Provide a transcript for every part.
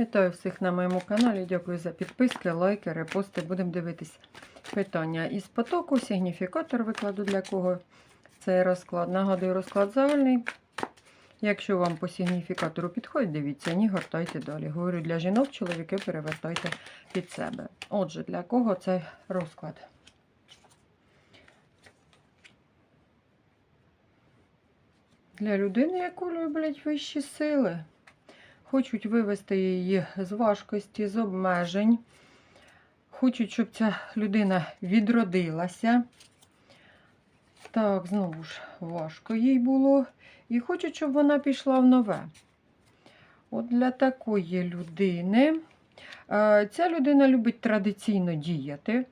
Вітаю всіх на моєму каналі. Дякую за підписки, лайки, репости. Будемо дивитись питання із потоку. Сигніфікатор викладу для кого цей розклад. Нагадую, розклад загальний. Якщо вам по сигніфікатору підходить, дивіться, ні, гортайте далі. Говорю для жінок, чоловіки перевертайте під себе. Отже, для кого цей розклад? Для людини, яку люблять вищі сили. Хочуть вивести її з важкості, з обмежень. Хочуть, щоб ця людина відродилася. Так, знову ж, важко їй було. І хочуть, щоб вона пішла в нове. От для такої людини. е, Ця людина любить традиційно діяти,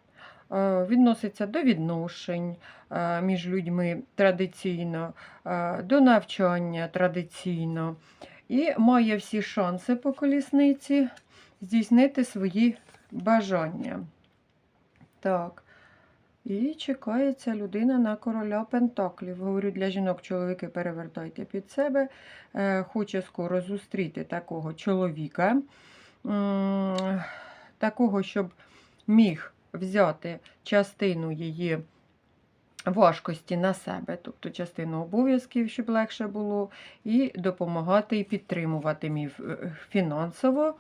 е, відноситься до відношень е, між людьми традиційно, до навчання традиційно. І має всі шанси по колісниці здійснити свої бажання. Так. І чекається людина на короля Пентаклів. Говорю для жінок, чоловіки, перевертайте під себе. Е, Хоче скоро зустріти такого чоловіка, такого, щоб міг взяти частину її важкості на себе, тобто частину обов'язків, щоб легше було, і допомагати і підтримувати мій е, фінансово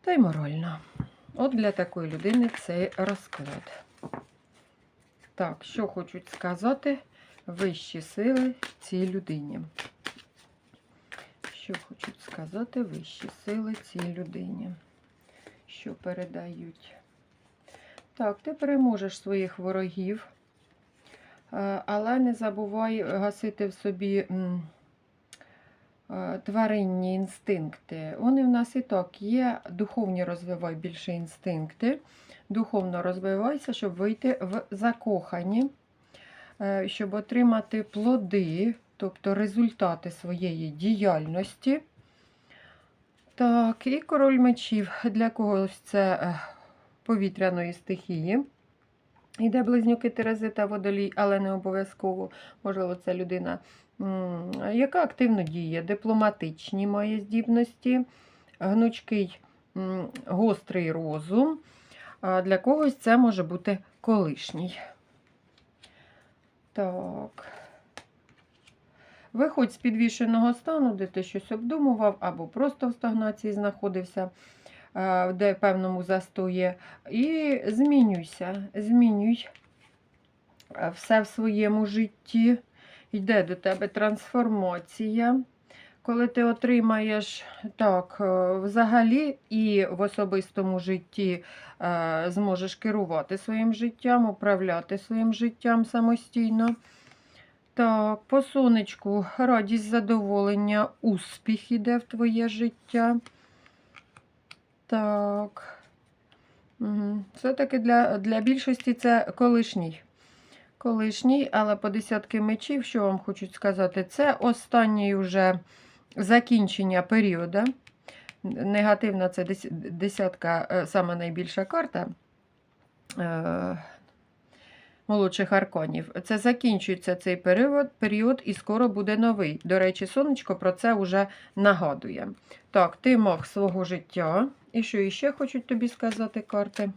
та й морально. От для такої людини цей розклад. Так, що хочуть сказати вищі сили цій людині? Що хочуть сказати вищі сили цій людині? Що передають? Так, ти переможеш своїх ворогів, е, але не забувай гасити в собі е, тваринні інстинкти. Вони в нас і так є. Духовні розвивай більше інстинкти. Духовно розвивайся, щоб вийти в закохані, е, щоб отримати плоди, тобто результати своєї діяльності. Так, і король мечів. Для когось це е, повітряної стихії. Йде близнюки Терези та водолій, але не обов'язково. Можливо, це людина, яка активно діє, дипломатичні має здібності, гнучкий, гострий розум. Для когось це може бути колишній. Так. Виходь з підвішеного стану, де ти щось обдумував, або просто в стагнації знаходився, де певному застої, і змінюйся, змінюй е, все в своєму житті. Йде до тебе трансформація. Коли ти отримаєш так, е, взагалі і в особистому житті е, зможеш керувати своїм життям, управляти своїм життям самостійно. Так, по радість, задоволення, успіх іде в твоє життя. Так. Угу. Все-таки для, для більшості це колишній. Колишній, але по десятки мечів, що вам хочуть сказати, це останній уже закінчення періоду. Негативна це десятка, е, сама найбільша карта. е, молодших арканів. Це закінчується цей період, період і скоро буде новий. До речі, сонечко про це вже нагадує. Так, ти мах свого життя. І що іще хочуть тобі сказати карти?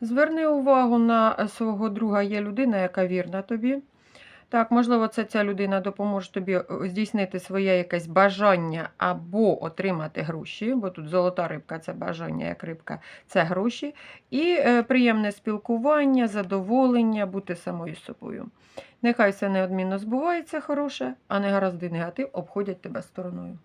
Зверни увагу на свого друга, є людина, яка вірна тобі. Так, можливо, це ця людина допоможе тобі е, здійснити своє якесь бажання або отримати гроші, бо тут золота рибка це бажання, як рибка, це гроші. І е, приємне спілкування, задоволення, бути самою собою. Нехай все неодмінно збувається хороше, а негаразди негатив обходять тебе стороною.